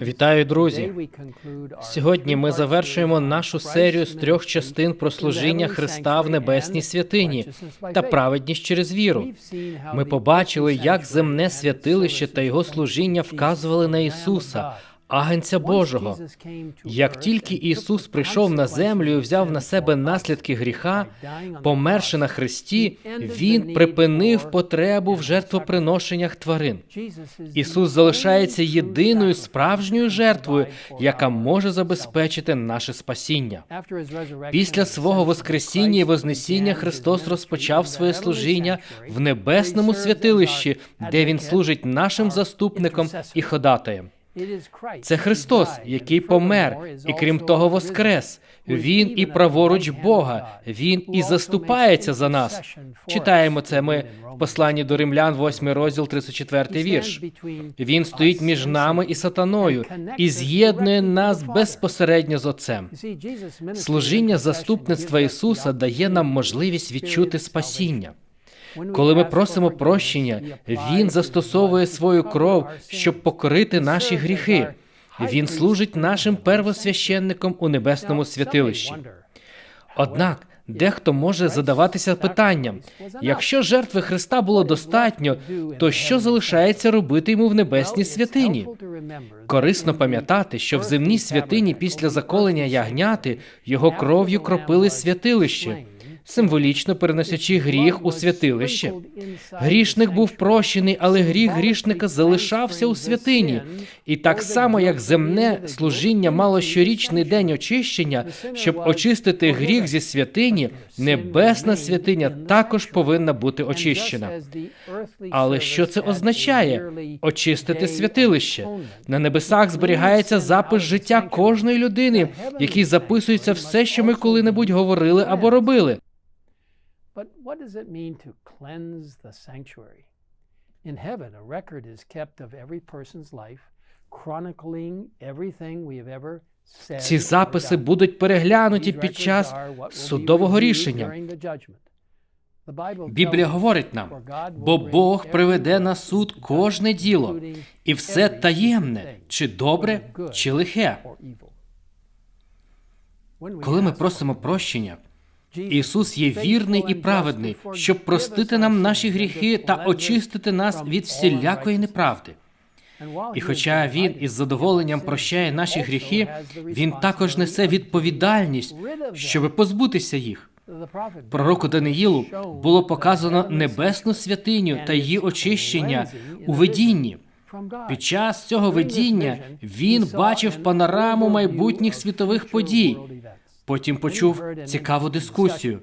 Вітаю, друзі! Сьогодні ми завершуємо нашу серію з трьох частин про служіння Христа в небесній святині та праведність через віру. Ми побачили, як земне святилище та його служіння вказували на Ісуса, агенця Божого. Як тільки Ісус прийшов на землю і взяв на себе наслідки гріха, померши на Христі, Він припинив потребу в жертвоприношеннях тварин. Ісус залишається єдиною справжньою жертвою, яка може забезпечити наше спасіння. Після свого Воскресіння і Вознесіння Христос розпочав своє служіння в небесному святилищі, де Він служить нашим заступником і ходатаєм. Це Христос, який помер, і крім того, воскрес. Він і праворуч Бога. Він і заступається за нас. Читаємо це ми в посланні до римлян, 8 розділ, 34 вірш. Він стоїть між нами і сатаною і з'єднує нас безпосередньо з Отцем. Служіння заступництва Ісуса дає нам можливість відчути спасіння. Коли ми просимо прощення, Він застосовує свою кров, щоб покорити наші гріхи. Він служить нашим первосвященником у небесному святилищі. Однак дехто може задаватися питанням: якщо жертви Христа було достатньо, то що залишається робити йому в небесній святині? Корисно пам'ятати, що в земній святині після заколення ягняти його кров'ю кропили святилище символічно переносячи гріх у святилище. Грішник був прощений, але гріх грішника залишався у святині. І так само, як земне служіння мало щорічний день очищення, щоб очистити гріх зі святині, небесна святиня також повинна бути очищена. Але що це означає? Очистити святилище на небесах зберігається запис життя кожної людини, який записується все, що ми коли-небудь говорили або робили. But what does it mean to cleanse the sanctuary? In heaven, a record is kept of every person's life, chronicling everything we have ever said. Ці записи будуть переглянуті під час судового рішення. Біблія говорить нам, бо Бог приведе на суд кожне діло, і все таємне, чи добре, чи лихе. Коли ми просимо прощення, Ісус є вірний і праведний, щоб простити нам наші гріхи та очистити нас від всілякої неправди. І хоча він із задоволенням прощає наші гріхи, він також несе відповідальність, щоб позбутися їх. Пророку Даниїлу було показано небесну святиню та її очищення у видінні. Під час цього видіння він бачив панораму майбутніх світових подій. Потім почув цікаву дискусію.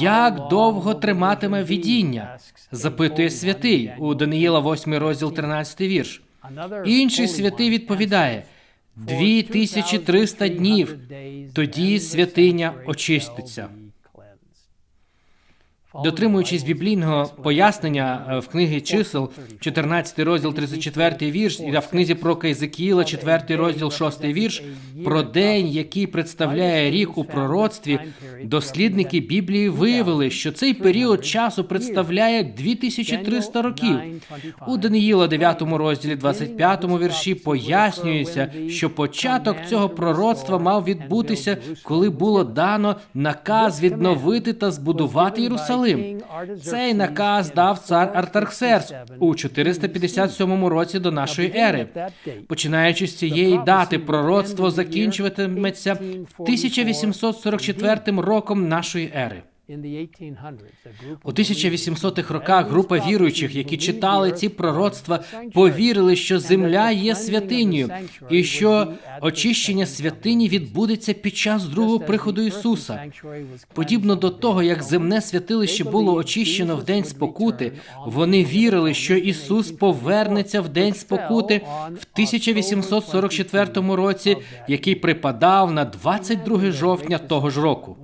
Як довго триматиме видіння? запитує святий у Даниїла 8 розділ 13 вірш. Інший святий відповідає: 2300 днів. Тоді святиня очиститься. Дотримуючись біблійного пояснення е, в книгі чисел, 14 розділ 34 вірш, і в книзі про Кейзекіла, 4 розділ 6 вірш, про день, який представляє рік у пророцтві, дослідники Біблії виявили, що цей період часу представляє 2300 років. У Даниїла 9 розділі 25 вірші пояснюється, що початок цього пророцтва мав відбутися, коли було дано наказ відновити та збудувати Єрусалим. Єрусалим. Цей наказ дав цар Артарксерс у 457 році до нашої ери. Починаючи з цієї дати, пророцтво закінчуватиметься 1844 роком нашої ери. У 1800-х роках група віруючих, які читали ці пророцтва, повірили, що земля є святинею, і що очищення святині відбудеться під час другого приходу Ісуса. Подібно до того, як земне святилище було очищено в день спокути, вони вірили, що Ісус повернеться в день спокути в 1844 році, який припадав на 22 жовтня того ж року.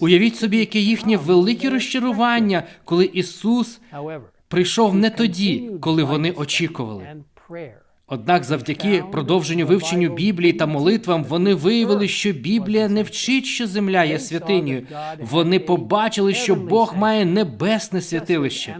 Уявіть собі, яке їхнє велике розчарування, коли Ісус прийшов не тоді, коли вони очікували. Однак, завдяки продовженню вивченню Біблії та молитвам, вони виявили, що Біблія не вчить, що земля є святинею. Вони побачили, що Бог має небесне святилище.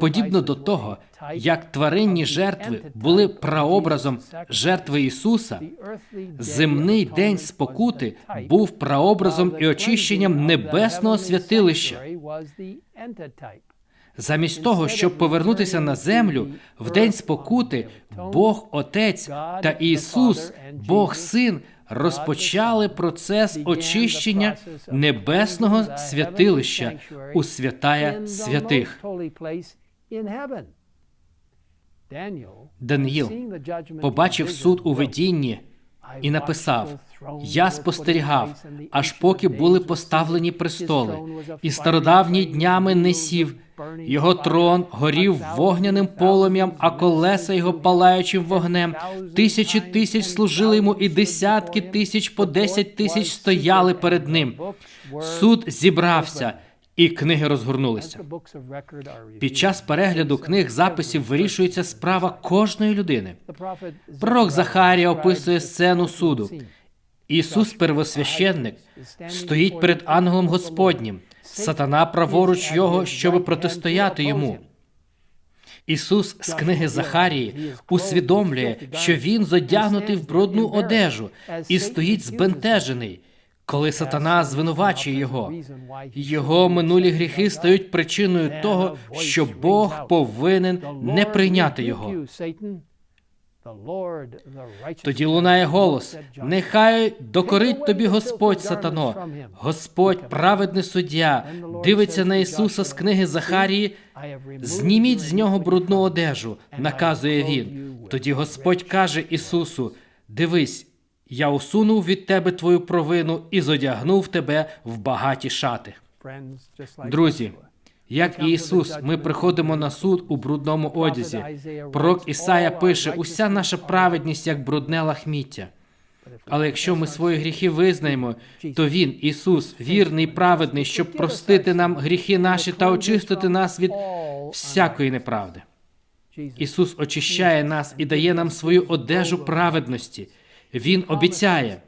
Подібно до того, як тваринні жертви були прообразом жертви Ісуса, земний день спокути був прообразом і очищенням небесного святилища. Замість того, щоб повернутися на землю в день спокути, Бог Отець та Ісус, Бог Син, розпочали процес очищення небесного святилища у святая святих. Даниїл побачив суд у видінні і написав: Я спостерігав, аж поки були поставлені престоли, і стародавні днями не сів. Його трон горів вогняним полум'ям, а колеса його палаючим вогнем. Тисячі тисяч служили йому, і десятки тисяч по десять тисяч стояли перед ним. Суд зібрався, і книги розгорнулися. Під час перегляду книг записів вирішується справа кожної людини. Пророк Захарія описує сцену суду. Ісус, первосвященник, стоїть перед ангелом Господнім. Сатана праворуч його, щоби протистояти йому. Ісус з книги Захарії усвідомлює, що він зодягнутий в брудну одежу і стоїть збентежений, коли сатана звинувачує його. Його минулі гріхи стають причиною того, що Бог повинен не прийняти його. Тоді лунає голос: нехай докорить тобі Господь сатано, Господь, праведний суддя, дивиться на Ісуса з книги Захарії. Зніміть з нього брудну одежу, наказує він. Тоді Господь каже Ісусу: Дивись, я усунув від тебе твою провину і зодягнув тебе в багаті шати. Друзі, як і Ісус, ми приходимо на суд у брудному одязі. Пророк Ісая пише: уся наша праведність як брудне лахміття. Але якщо ми свої гріхи визнаємо, то Він, Ісус, вірний і праведний, щоб простити нам гріхи наші та очистити нас від всякої неправди. Ісус очищає нас і дає нам свою одежу праведності. Він обіцяє,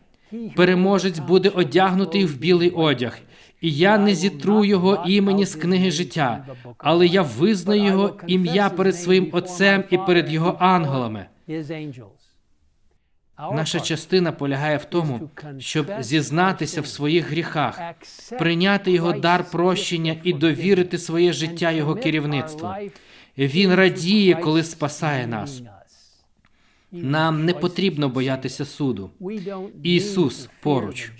переможець буде одягнутий в білий одяг, і я не зітру його імені з книги життя, але я визнаю його ім'я перед своїм Отцем і перед його ангелами. Наша частина полягає в тому, щоб зізнатися в своїх гріхах, прийняти його дар прощення і довірити своє життя його керівництву. Він радіє, коли спасає нас. Нам не потрібно боятися суду. Ісус поруч.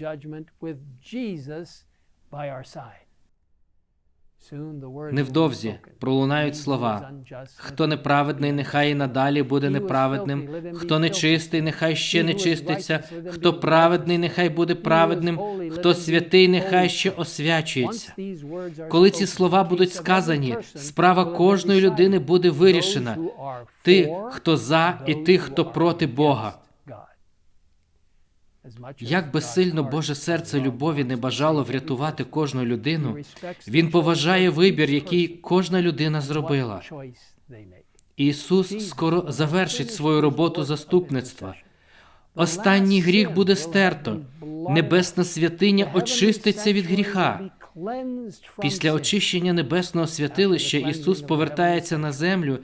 Невдовзі пролунають слова. Хто неправедний, нехай і надалі буде неправедним. Хто нечистий, нехай ще не чиститься. Хто праведний, нехай буде праведним. Хто святий, нехай ще освячується. Коли ці слова будуть сказані, справа кожної людини буде вирішена. Ти, хто за, і ти, хто проти Бога. Як би сильно Боже серце любові не бажало врятувати кожну людину, він поважає вибір, який кожна людина зробила. Ісус скоро завершить свою роботу заступництва. Останній гріх буде стерто. Небесна святиня очиститься від гріха. Після очищення небесного святилища Ісус повертається на землю.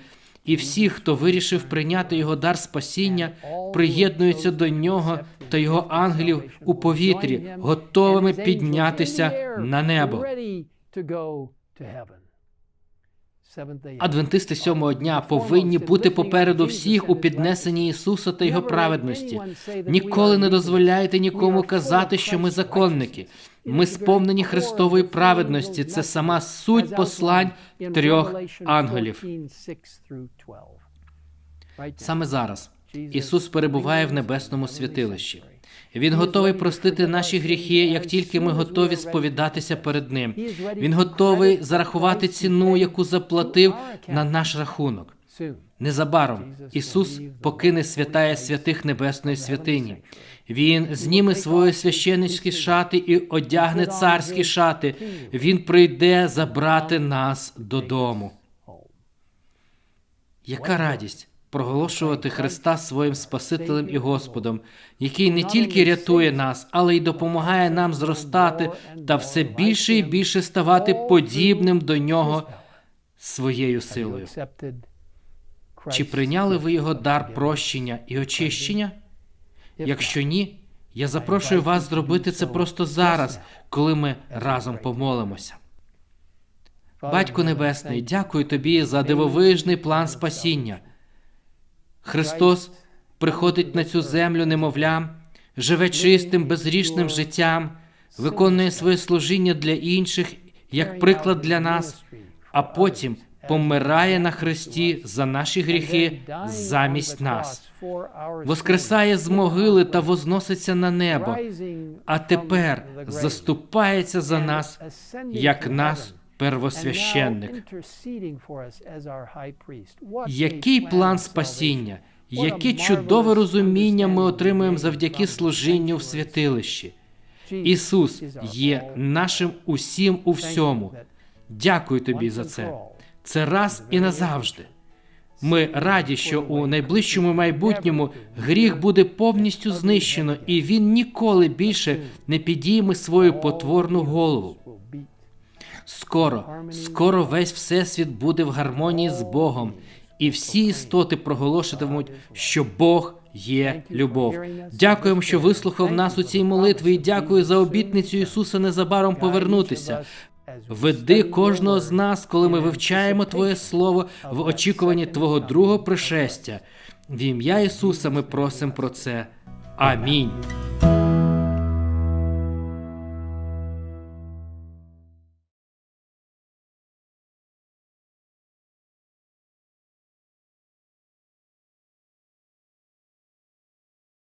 І всі, хто вирішив прийняти його дар спасіння, приєднуються до нього та його ангелів у повітрі, готовими піднятися на небо. Адвентисти сьомого дня повинні бути попереду всіх у піднесенні Ісуса та Його праведності. Ніколи не дозволяйте нікому казати, що ми законники. Ми сповнені Христової праведності. Це сама суть послань трьох ангелів. Саме зараз Ісус перебуває в небесному святилищі. Він готовий простити наші гріхи, як тільки ми готові сповідатися перед Ним. Він готовий зарахувати ціну, яку заплатив на наш рахунок. Незабаром Ісус покине святая святих небесної святині. Він зніме свої священницькі шати і одягне царські шати. Він прийде забрати нас додому. Яка радість проголошувати Христа своїм Спасителем і Господом, який не тільки рятує нас, але й допомагає нам зростати та все більше і більше ставати подібним до нього своєю силою. Чи прийняли ви його дар прощення і очищення? Якщо ні, я запрошую вас зробити це просто зараз, коли ми разом помолимося. Батько Небесний, дякую тобі за дивовижний план спасіння. Христос приходить на цю землю немовлям, живе чистим, безрішним життям, виконує своє служіння для інших як приклад для нас, а потім помирає на хресті за наші гріхи замість нас, воскресає з могили та возноситься на небо, а тепер заступається за нас як нас первосвященник. Який план спасіння? Яке чудове розуміння ми отримуємо завдяки служінню в святилищі. Ісус є нашим усім у всьому. Дякую тобі за це. Це раз і назавжди. Ми раді, що у найближчому майбутньому гріх буде повністю знищено, і він ніколи більше не підійме свою потворну голову. Скоро, скоро весь всесвіт буде в гармонії з Богом, і всі істоти проголошуватимуть, що Бог є любов. Дякуємо, що вислухав нас у цій молитві, і дякую за обітницю Ісуса незабаром повернутися. Веди кожного з нас, коли ми вивчаємо Твоє Слово в очікуванні Твого другого пришестя. В ім'я Ісуса ми просимо про це. Амінь.